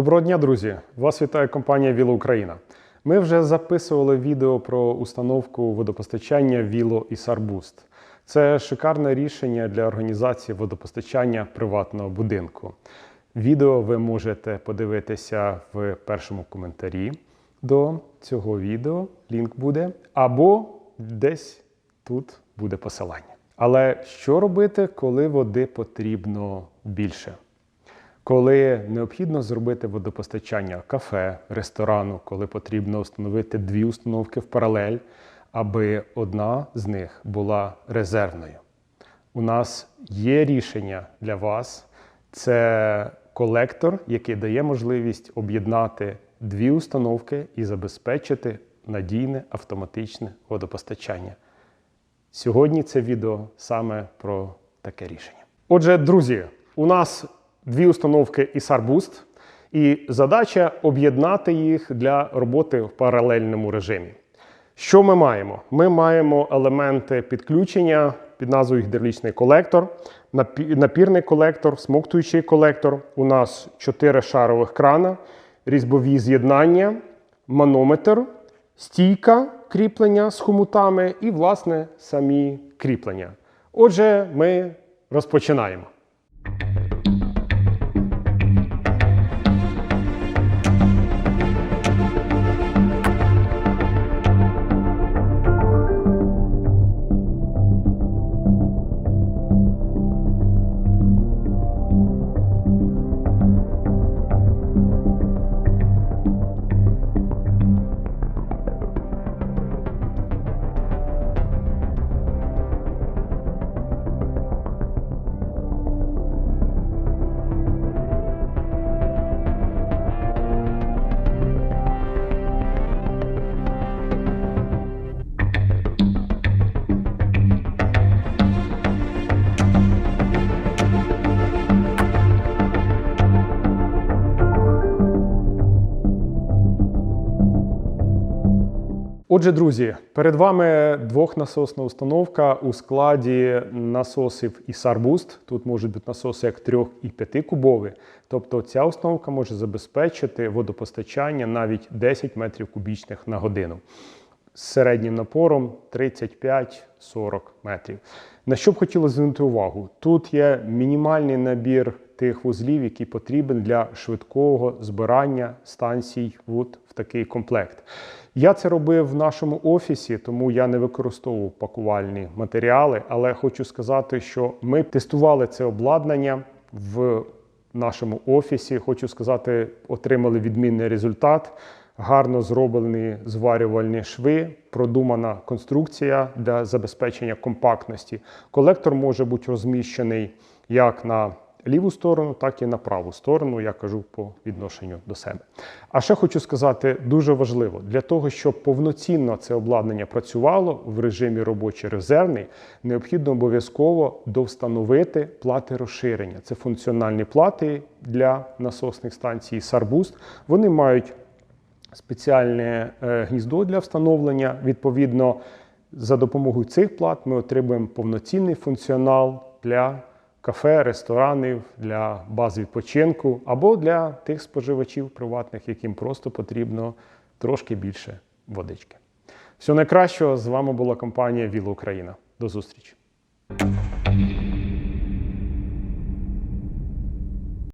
Доброго дня, друзі! Вас вітає компанія Віло Україна. Ми вже записували відео про установку водопостачання Віло і Сарбуст. Це шикарне рішення для організації водопостачання приватного будинку. Відео ви можете подивитися в першому коментарі до цього відео. Лінк буде, або десь тут буде посилання. Але що робити, коли води потрібно більше? Коли необхідно зробити водопостачання кафе, ресторану, коли потрібно встановити дві установки в паралель, аби одна з них була резервною. У нас є рішення для вас. Це колектор, який дає можливість об'єднати дві установки і забезпечити надійне автоматичне водопостачання. Сьогодні це відео саме про таке рішення. Отже, друзі, у нас дві установки ISAR Boost, і задача об'єднати їх для роботи в паралельному режимі. Що ми маємо? Ми маємо елементи підключення під назвою гідравлічний колектор, напірний колектор, смоктуючий колектор. У нас чотири шарових крана, різьбові з'єднання, манометр, стійка кріплення з хомутами і, власне, самі кріплення. Отже, ми розпочинаємо. Отже, друзі, перед вами двохнасосна установка у складі насосів і Boost. Тут можуть бути насоси як 3 і 5 кубові. Тобто ця установка може забезпечити водопостачання навіть 10 метрів кубічних на годину з середнім напором 35-40 метрів. На що б хотілося звернути увагу? Тут є мінімальний набір тих вузлів, який потрібен для швидкого збирання станцій вод в такий комплект. Я це робив в нашому офісі, тому я не використовував пакувальні матеріали, але хочу сказати, що ми тестували це обладнання в нашому офісі. Хочу сказати, отримали відмінний результат. Гарно зроблені зварювальні шви, продумана конструкція для забезпечення компактності. Колектор може бути розміщений як на ліву сторону, так і на праву сторону, я кажу по відношенню до себе. А ще хочу сказати, дуже важливо, для того, щоб повноцінно це обладнання працювало в режимі робочий резервний, необхідно обов'язково довстановити плати розширення. Це функціональні плати для насосних станцій Sarboost. Вони мають спеціальне е, гніздо для встановлення. Відповідно, за допомогою цих плат ми отримуємо повноцінний функціонал для кафе, ресторанів, для баз відпочинку або для тих споживачів приватних, яким просто потрібно трошки більше водички. Всього найкращого з вами була компанія Віла Україна. До зустрічі!